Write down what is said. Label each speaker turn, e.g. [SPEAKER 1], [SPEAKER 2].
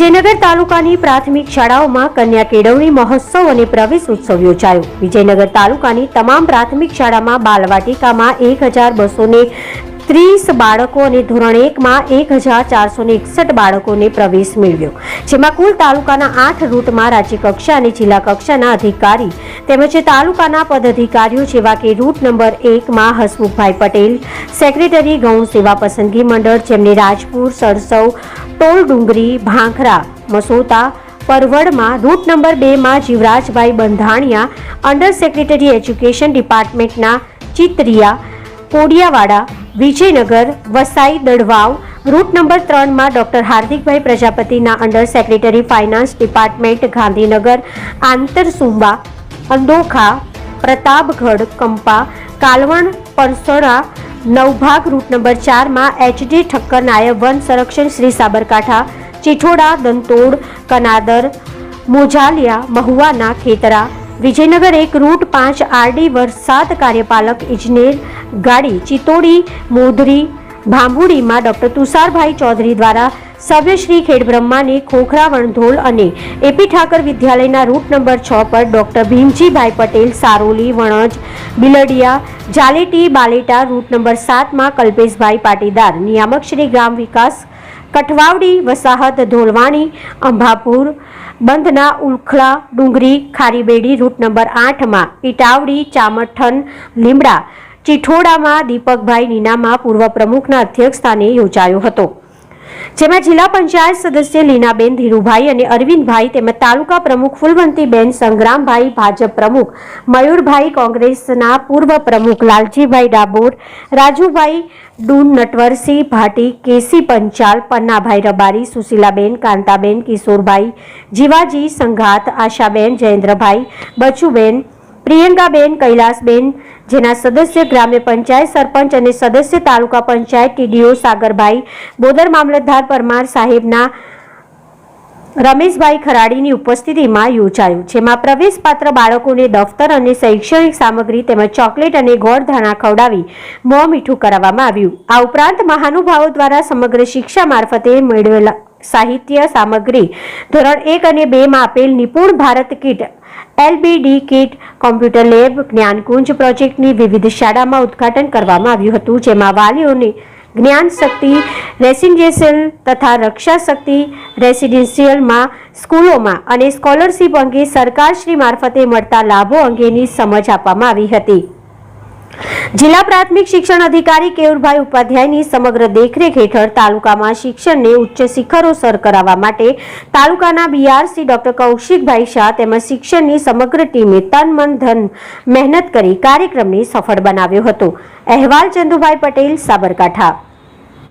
[SPEAKER 1] વિજયનગર તાલુકાની પ્રાથમિક શાળાઓમાં કન્યા કેળવણી મહોત્સવ અને પ્રવેશ ઉત્સવ યોજાયો. વિજયનગર તાલુકાની તમામ પ્રાથમિક શાળામાં બાલવાટિકામાં એક હજાર બસો ને ત્રીસ બાળકો અને ધોરણ એકમાં એક હજાર ચારસો ને એકસઠ બાળકોને પ્રવેશ મેળવ્યો. જેમાં કુલ તાલુકાના આઠ રૂટમાં રાજ્ય કક્ષા અને જિલ્લા કક્ષાના અધિકારી તેમજ તાલુકાના પદાધિકારીઓ જેવા કે રૂટ નંબર એકમાં હસમુખભાઈ પટેલ, સેક્રેટરી ગૌણ સેવા પસંદગી મંડળ, જેમને રાજપુર, સરસવ ટોલ ડુંગરી, ભાંખરા, મસોતા, પરવડમાં રૂટ નંબર બેમાં Jivrajbhai Bandhaniya under secretary education ડિપાર્ટમેન્ટના Chitriya, Kodiyavada, Vijaynagar, Vasai Dadvav route number ત્રણમાં doctor Hardikbhai પ્રજાપતિના under secretary finance department Gandhinagar Antarsumba Andokha, Pratapgadh, Kampa, Kalvan, Parsora Navbhag route number ચારમાં એચડી ઠક્કર નાયબ વન સંરક્ષણ શ્રી સાબરકાંઠા, ચિઠોડા, દંતોડ, કનાદર, મોજાલિયા, મહુવાના, ખેતરા, વિજયનગર એક રૂટ પાંચ આરડી વરસાદ કાર્યપાલક ઇજનેર ગાડી, ચિત્તોડી મોધરી ભાંભુડીમાં ડોક્ટર તુષારભાઈ ચૌધરી દ્વારા સભ્યશ્રી ખેડબ્રહ્માને ખોખરા વણધોલ અને એપી ઠાકર વિદ્યાલયના રૂટ નંબર છ પર doctor Bhimjibhai Patel, Saroli, Vanaj, Biladiya, Jaleti, Baleta route number સાતમાં કલ્પેશભાઈ પાટીદાર, નિયામક શ્રી ગ્રામ વિકાસ, કઠવાવડી, વસાહત, ધોલવાણી, અંભાપુર, બંધના ઉલખલા ડુંગરી, ખારીબેડી રૂટ નંબર આઠમાં ઇટાવડી ચામઠન, લીમડા ચિઠોડામાં દીપકભાઈ નીનામા પૂર્વ પ્રમુખના અધ્યક્ષસ્થાને યોજાયો હતો. જેમાં જિલ્લા પંચાયત સદસ્ય લીનાબેન ધીરુભાઈ અને અરવિંદભાઈ તેમજ તાલુકા પ્રમુખ ફૂલવંતીબેન સંગ્રામભાઈ, ભાજપ પ્રમુખ મયુરભાઈ, કોંગ્રેસના પૂર્વ પ્રમુખ લાલજીભાઈ ડાબોર રાજુભાઈ ડૂન નટવરસિંહ ભાટી, કેસી પંચાલ, પન્નાભાઈ રબારી, સુશીલાબેન, કાંતાબેન, કિશોરભાઈ, જીવાજી સંઘાત, આશાબેન, જયેન્દ્રભાઈ, બચુબેન, પ્રિયંકાબેન, કૈલાસબેન જેના સદસ્ય ગ્રામ્ય પંચાયત સરપંચ અને સદસ્ય તાલુકા પંચાયત ટીડીઓ સાગરભાઈ બોદર મામલતદાર પરમાર સાહેબના રમેશભાઈ ખરાડીની ઉપસ્થિતિમાં યોજાયું, જેમાં પ્રવેશપાત્ર બાળકોને દફતર અને શૈક્ષણિક સામગ્રી તેમજ ચોકલેટ અને ગોળ ધાણા ખવડાવી મોં મીઠું કરાવવામાં આવ્યું. આ ઉપરાંત મહાનુભાવો દ્વારા સમગ્ર શિક્ષા મારફતે મેળવેલા સાહિત્ય સામગ્રી, ધોરણ એક અને બેમાં આપેલ Nipun Bharat kit, LBD kit, computer lab, Gyankunj પ્રોજેક્ટની વિવિધ શાળામાં ઉદ્ઘાટન કરવામાં આવ્યું હતું, જેમાં વાલીઓને જ્ઞાન શક્તિ, રેસિડેન્શિયલ તથા રક્ષા શક્તિ, રેસિડેન્શિયલમાં, સ્કૂલોમાં અને સ્કોલરશીપ અંગે સરકારશ્રી મારફતે મળતા લાભો અંગેની સમજ આપવામાં આવી હતી. જિલ્લા પ્રાથમિક શિક્ષણ અધિકારી કેયુરભાઈ ઉપાધ્યાયની સમગ્ર દેખરેખ હેઠળ તાલુકામાં શિક્ષણને ઉચ્ચ શિખરો સર કરાવવા માટે તાલુકાના બીઆરસી ડોક્ટર કૌશિકભાઈ શાહ તેમજ શિક્ષણની સમગ્ર ટીમે તન મન ધન મહેનત કરી કાર્યક્રમને સફળ બનાવ્યો હતો. અહેવાલ ચંદુભાઈ પટેલ, સાબરકાંઠા.